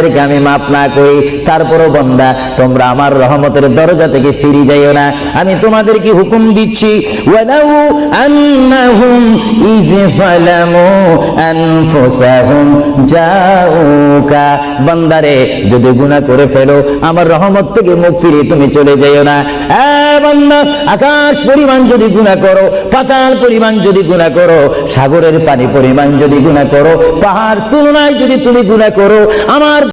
তোমাদেরকে আমি মাফ না করি, তারপরও বন্দা, তোমরা আমার রহমতের দরজা থেকে ফিরে যাইও না। আমি তোমাদেরকে হুকুম দিচ্ছি বান্দারে, যদি গুনাহ করে ফেলো, আমার রহমত থেকে মুখ ফিরিয়ে তুমি চলে যাইও না। আকাশ পরিমাণ যদি গুনাহ করো, পাতাল পরিমাণ যদি গুনাহ করো, সাগরের পানি পরিমাণ যদি গুনাহ করো, পাহাড় তুলনায় যদি তুমি গুনাহ করো, আমার